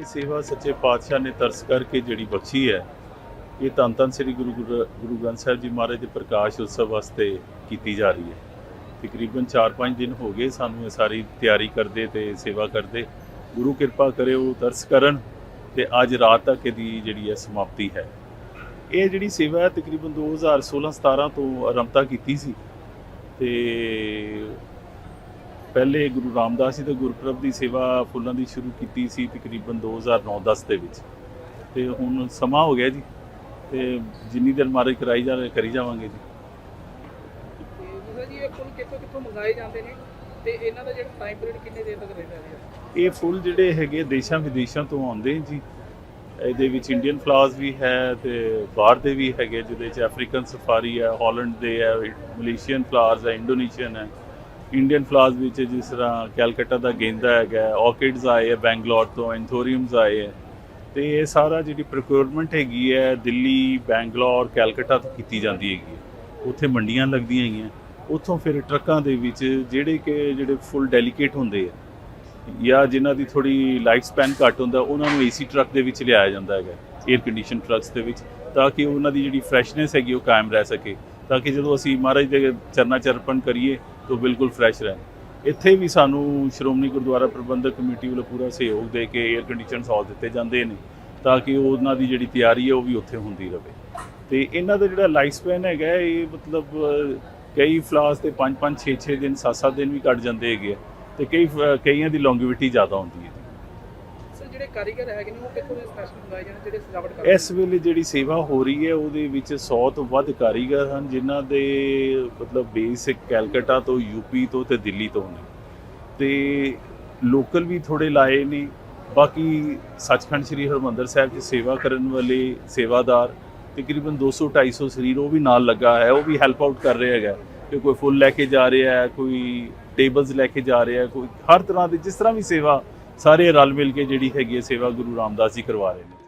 ਇਹ ਸੇਵਾ ਸੱਚੇ ਪਾਤਸ਼ਾਹ ਨੇ ਤਰਸ ਕਰਕੇ ਜਿਹੜੀ ਬਖਸ਼ੀ ਹੈ, ਇਹ ਧੰਨ ਧੰਨ ਸ੍ਰੀ ਗੁਰੂ ਗੁਰ- ਗੁਰੂ ਗ੍ਰੰਥ ਸਾਹਿਬ ਜੀ ਮਹਾਰਾਜ ਦੇ ਪ੍ਰਕਾਸ਼ ਉਤਸਵ ਵਾਸਤੇ ਕੀਤੀ ਜਾ ਰਹੀ ਹੈ। ਤਕਰੀਬਨ 4-5 ਦਿਨ ਹੋ ਗਏ ਸਾਨੂੰ ਇਹ ਸਾਰੀ ਤਿਆਰੀ ਕਰਦੇ ਤੇ ਸੇਵਾ ਕਰਦੇ। ਗੁਰੂ ਕਿਰਪਾ ਕਰੇ ਉਹ ਤਰਸ ਕਰਨ ਤੇ ਅੱਜ ਰਾਤ ਤੱਕ ਇਹਦੀ ਜਿਹੜੀ ਹੈ ਸਮਾਪਤੀ ਹੈ। ਇਹ ਜਿਹੜੀ ਸੇਵਾ ਹੈ ਤਕਰੀਬਨ 2016-17 ਤੋਂ ਆਰੰਭਤਾ ਕੀਤੀ ਸੀ ਤੇ ਪਹਿਲੇ ਗੁਰੂ ਰਾਮਦਾਸ ਜੀ ਦੇ ਗੁਰਪੁਰਬ ਦੀ ਸੇਵਾ ਫੁੱਲਾਂ ਦੀ ਸ਼ੁਰੂ ਕੀਤੀ ਸੀ ਤਕਰੀਬਨ 2009-10 ਦੇ ਵਿੱਚ। ਤੇ ਹੁਣ ਸਮਾਂ ਹੋ ਗਿਆ ਜੀ, ਤੇ ਜਿੰਨੀ ਦੇਰ ਮਾਰੇ ਕਰਾਈ ਜਾ, ਕਰੀ ਜਾਵਾਂਗੇ ਜੀ। ਜੀ ਇਹ ਫੁੱਲ ਕਿੱਥੋਂ ਕਿੱਥੋਂ ਮੰਗਾਏ ਜਾਂਦੇ ਨੇ ਤੇ ਇਹਨਾਂ ਦਾ ਜਿਹੜਾ ਟਾਈਮ ਪੀਰੀਅਡ ਕਿੰਨੇ ਦੇਰ ਤੱਕ ਰਹਿੰਦਾ ਹੈ ਇਹ ਫੁੱਲ ਜਿਹੜੇ ਹੈਗੇ ਦੇਸ਼ਾਂ ਵਿਦੇਸ਼ਾਂ ਤੋਂ ਆਉਂਦੇ ਜੀ। ਇਹਦੇ ਵਿੱਚ ਇੰਡੀਅਨ ਫਲਾਵਰਸ ਵੀ ਹੈ ਤੇ ਬਾਹਰ ਦੇ ਵੀ ਹੈਗੇ ਜਿਹਦੇ ਚ ਅਫਰੀਕਨ ਸਫਾਰੀ ਹੈ ਹਾਲੈਂਡ ਦੇ ਹੈ ਮਲੇਸ਼ੀਅਨ ਫਲਾਵਰਸ ਹੈ ਇੰਡੋਨੇਸ਼ੀਅਨ ਹੈ। ਇੰਡੀਅਨ ਫਲਾਵਰਸ ਵਿੱਚ ਜਿਸ ਤਰ੍ਹਾਂ ਕੈਲਕਟਾ ਦਾ ਗੇਂਦਾ ਹੈਗਾ ਆਰਕਿਡਸ ਆਏ ਹੈ ਬੈਂਗਲੌਰ ਤੋਂ ਐਂਥੋਰੀਅਮਸ ਆਏ ਹੈ ਤੇ ਇਹ ਸਾਰਾ ਜਿਹੜੀ ਪ੍ਰੋਕਿਉਰਮੈਂਟ ਹੈਗੀ ਹੈ, ਦਿੱਲੀ ਬੈਂਗਲੌਰ ਕੈਲਕਟਾ ਤੋਂ ਕੀਤੀ ਜਾਂਦੀ ਹੈਗੀ ਹੈ। ਉੱਥੇ ਮੰਡੀਆਂ ਲੱਗਦੀਆਂ ਹੈਗੀਆਂ। ਉੱਥੋਂ ਫਿਰ ਟਰੱਕਾਂ ਦੇ ਵਿੱਚ ਜਿਹੜੇ ਕਿ ਜਿਹੜੇ ਫੁੱਲ ਡੈਲੀਕੇਟ ਹੁੰਦੇ ਆ, ਜਾਂ ਜਿਨ੍ਹਾਂ ਦੀ ਥੋੜੀ ਲਾਈਫ ਸਪੈਨ ਘੱਟ ਹੁੰਦਾ, ਉਹਨਾਂ ਨੂੰ ਏਸੀ ਟਰੱਕ ਦੇ ਵਿੱਚ ਲਿਆਇਆ ਜਾਂਦਾ ਹੈਗਾ 에ਅਰ ਕੰਡੀਸ਼ਨ ਟਰੱਕਸ ਦੇ ਵਿੱਚ, ਤਾਂ ਕਿ ਉਹਨਾਂ ਦੀ ਜਿਹੜੀ ਫਰੈਸ਼ਨੈਸ ਹੈਗੀ ਉਹ ਕਾਇਮ ਰਹਿ ਸਕੇ। ਤਾਂ ਕਿ ਜਦੋਂ ਅਸੀਂ ਮਹਾਰਾਜ ਦੇ ਚਰਨਾ ਚਰਪਣ ਕਰੀਏ ਤਾਂ ਬਿਲਕੁਲ ਫਰੈਸ਼ ਰਹਿਣ। ਇੱਥੇ ਵੀ ਸਾਨੂੰ ਸ਼੍ਰੋਮਣੀ ਗੁਰਦੁਆਰਾ ਪ੍ਰਬੰਧਕ ਕਮੇਟੀ ਵੱਲੋਂ ਪੂਰਾ ਸਹਿਯੋਗ ਦੇ ਕੇ 에ਅਰ ਕੰਡੀਸ਼ਨ ਹਾਲ ਦਿੱਤੇ ਜਾਂਦੇ ਨੇ, ਤਾਂ ਕਿ ਉਹਨਾਂ ਦੀ ਜਿਹੜੀ ਤਿਆਰੀ ਹੈ ਉਹ ਵੀ ਉੱਥੇ ਹੁੰਦੀ ਰਹੇ ਤੇ ਇਹਨਾਂ ਦਾ ਜਿਹੜਾ ਲਾਈਫ ਸਪੈਨ ਹੈਗਾ ਇਹ ਮਤਲਬ ਕਈ ਫਲਾਸ ਤੇ 5 5 6 6 ਦਿਨ 7 7 ਦਿਨ ਵੀ ਕੱਟ ਜਾਂਦੇ ਹੈਗੇ ਆ। ਤੇ ਕਈ ਫ- ਕਈਆਂ ਦੀ ਲੌਂਗੇਵਿਟੀ ਜ਼ਿਆਦਾ ਹੁੰਦੀ ਹੈ। ਸਰ ਜਿਹੜੇ ਕਾਰੀਗਰ ਹੈਗੇ ਨੇ, ਉਹ ਕਿੱਥੋਂ ਦੇ ਸਪੈਸ਼ਲ ਮੰਗਾਏ ਜਾਂਦੇ ਜਿਹੜੇ ਸਜਾਵਟ ਕਰਦੇ ਇਸ ਵੇਲੇ ਜਿਹੜੀ ਸੇਵਾ ਹੋ ਰਹੀ ਹੈ, ਉਹਦੇ ਵਿੱਚ 100 ਤੋਂ ਵੱਧ ਕਾਰੀਗਰ ਹਨ, ਜਿਨ੍ਹਾਂ ਦੇ ਮਤਲਬ ਬੇਸਿਕ ਕੈਲਕਟਾ ਤੋਂ ਯੂਪੀ ਤੋਂ ਤੇ ਦਿੱਲੀ ਤੋਂ ਨੇ। ਤੇ ਲੋਕਲ ਵੀ ਥੋੜੇ ਲਾਏ ਨੇ, ਬਾਕੀ ਸੱਚਖੰਡ ਸ੍ਰੀ ਹਰਮੰਦਰ ਸਾਹਿਬ 'ਚ ਸੇਵਾ ਕਰਨ ਵਾਲੇ ਸੇਵਾਦਾਰ ਤਕਰੀਬਨ 200 250 ਸਰੀਰ ਉਹ ਵੀ ਨਾਲ ਲੱਗਾ ਹੈ, ਉਹ ਵੀ ਹੈਲਪ ਆਊਟ ਕਰ ਰਿਹਾ ਹੈਗਾ। ਕਿ ਕੋਈ ਫੁੱਲ ਲੈ ਕੇ ਜਾ ਰਿਹਾ ਹੈ ਕੋਈ ਟੇਬਲਸ ਲੈ ਕੇ ਜਾ ਰਿਹਾ ਹੈ ਕੋਈ ਹਰ ਤਰ੍ਹਾਂ ਦੀ ਜਿਸ ਤਰ੍ਹਾਂ ਵੀ ਸੇਵਾ ਸਾਰੇ ਰਲ ਮਿਲ ਕੇ ਜਿਹੜੀ ਹੈਗੀ ਹੈ ਸੇਵਾ ਗੁਰੂ ਰਾਮਦਾਸ ਜੀ ਕਰਵਾ ਰਹੇ ਨੇ।